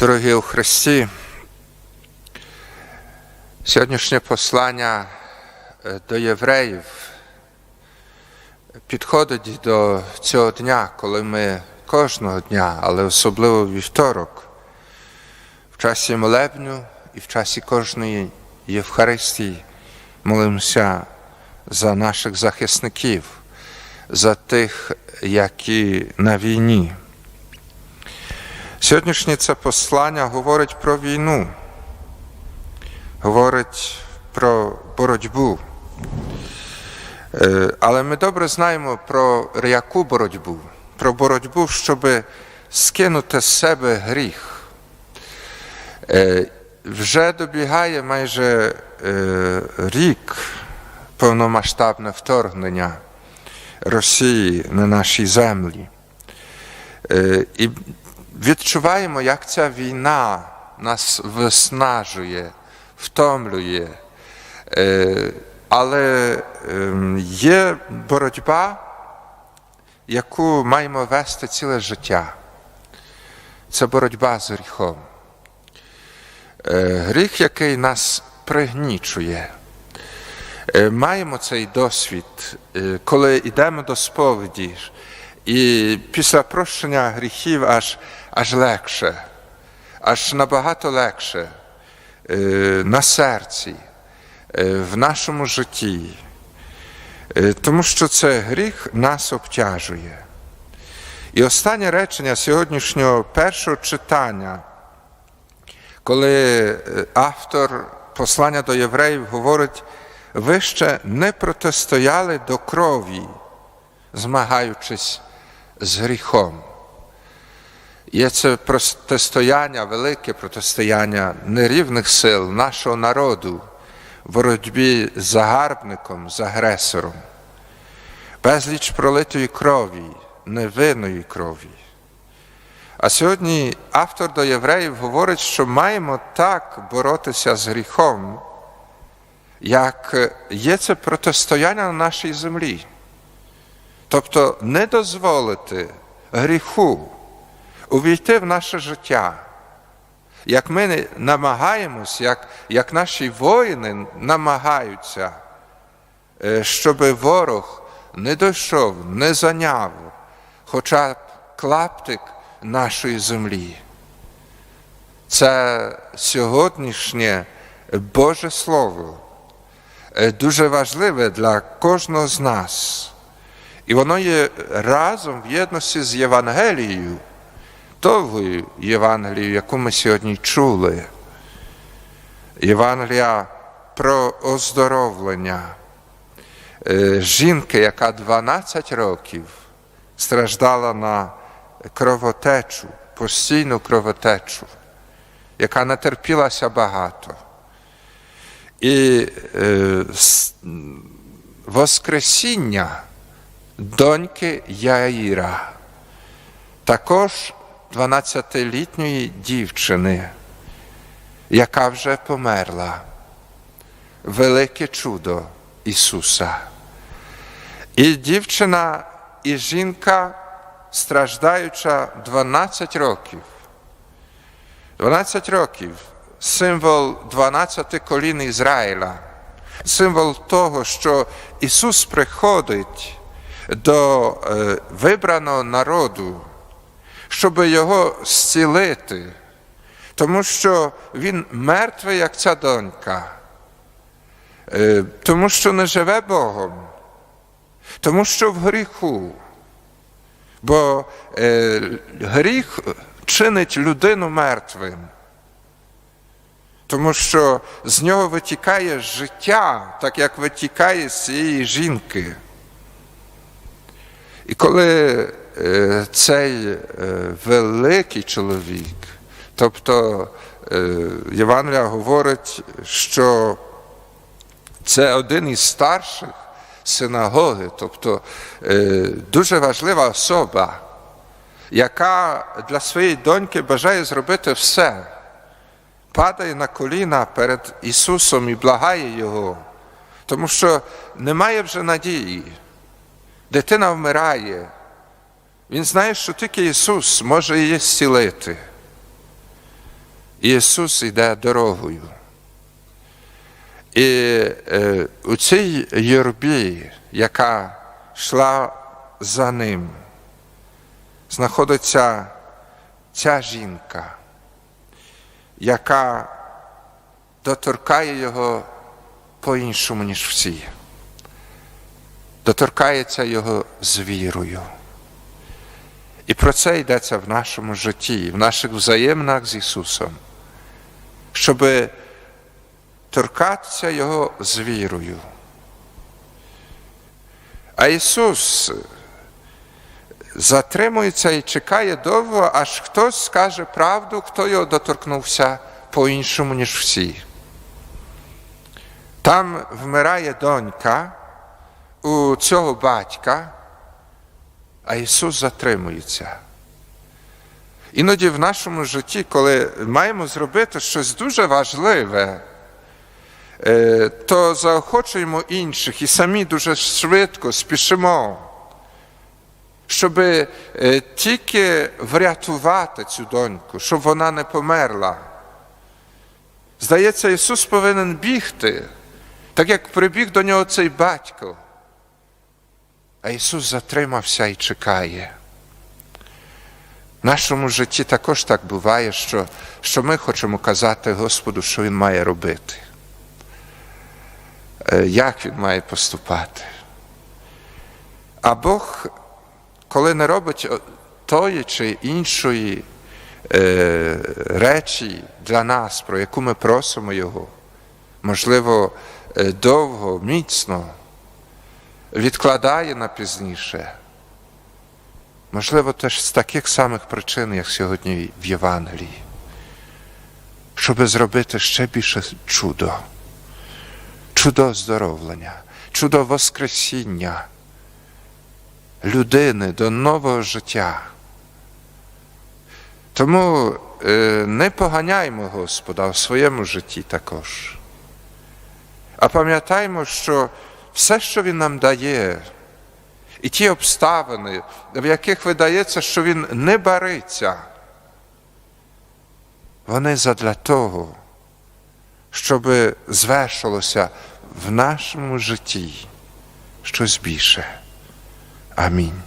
Дорогі у Христі, сьогоднішнє послання е, до євреїв підходить до цього дня, коли ми кожного дня, але особливо вівторок, в часі молебню і в часі кожної Євхаристії молимося за наших захисників, за тих, які на війні. Сьогоднішнє це послання говорить про війну, говорить про боротьбу. Е, Але ми добре знаємо про яку боротьбу, про боротьбу, щоб скинути з себе гріх. Е, Вже добігає майже е, рік повномасштабне вторгнення Росії на нашій землі. І відчуваємо, як ця війна нас виснажує, втомлює. Е, Але ем, є боротьба, яку маємо вести ціле життя. Це боротьба з гріхом. Е, Гріх, який нас пригнічує. Е, Маємо цей досвід, коли йдемо до сповіді, і після прощення гріхів аж, аж легше, аж набагато легше е, на серці, е, в нашому житті, Е, тому що це гріх нас обтяжує. І останнє речення сьогоднішнього першого читання, коли автор послання до євреїв говорить, ви ще не протистояли до крові, змагаючись з гріхом. Є це протистояння, велике протистояння нерівних сил нашого народу в боротьбі з загарбником, з агресором, безліч пролитої крові, невинної крові. А сьогодні автор до євреїв говорить, що маємо так боротися з гріхом, як є це протистояння на нашій землі. Тобто не дозволити гріху увійти в наше життя. Як ми намагаємось, як, як наші воїни намагаються, е, щоб ворог не дійшов, не зайняв хоча б клаптик нашої землі. Це сьогоднішнє Боже Слово е, дуже важливе для кожного з нас. І воно є разом в єдності з Євангелією, довгою Євангелією, яку ми сьогодні чули. Євангелія про оздоровлення Е, жінки, яка 12 років страждала на кровотечу, постійну кровотечу, яка натерпілася багато. І е, Воскресіння доньки Яїра, також 12-літньої дівчини, яка вже померла. Велике чудо Ісуса. І дівчина, і жінка, страждаюча 12 років. 12 років символ 12 колін Ізраїля, символ того, що Ісус приходить до е, вибраного народу, щоб його зцілити, тому що Він мертвий, як ця донька, Е, тому що не живе Богом, тому що в гріху. Бо е, гріх чинить людину мертвим, тому що з нього витікає життя, так як витікає з цієї жінки. І коли е, цей е, великий чоловік, тобто е, Євангелія говорить, що це один із старших синагоги, тобто дуже важлива особа, яка для своєї доньки бажає зробити все, падає на коліна перед Ісусом і благає Його, тому що немає вже надії. Дитина вмирає. Він знає, що тільки Ісус може її зцілити. І Ісус йде дорогою. І е, у цій юрбі, яка йшла за ним, знаходиться ця жінка, яка доторкає його по-іншому, ніж всі. Доторкається його з вірою. І про це йдеться в нашому житті, в наших взаєминах з Ісусом, щоб торкатися Його з вірою. А Ісус затримується і чекає довго, аж хтось скаже правду, хто його доторкнувся по-іншому, ніж всі. Там вмирає донька у цього батька, а Ісус затримується. Іноді в нашому житті, коли маємо зробити щось дуже важливе, е, то заохочуємо інших і самі дуже швидко спішимо, щоб е, тільки врятувати цю доньку, щоб вона не померла. Здається, Ісус повинен бігти, так як прибіг до нього цей батько. А Ісус затримався і чекає. В нашому житті також так буває, що, що ми хочемо казати Господу, що Він має робити, Е, як Він має поступати. А Бог, коли не робить тої чи іншої е, речі для нас, про яку ми просимо Його, можливо, е, довго, міцно, відкладає на пізніше. Можливо, теж з таких самих причин, як сьогодні в Євангелії, щоб зробити ще більше чудо, чудо оздоровлення, чудо Воскресіння людини до нового життя. Тому е, не поганяймо Господа в своєму житті також. А пам'ятаймо, що все, що Він нам дає, і ті обставини, в яких видається, що Він не бариться, вони задля того, щоб звершилося в нашому житті щось більше. Амінь.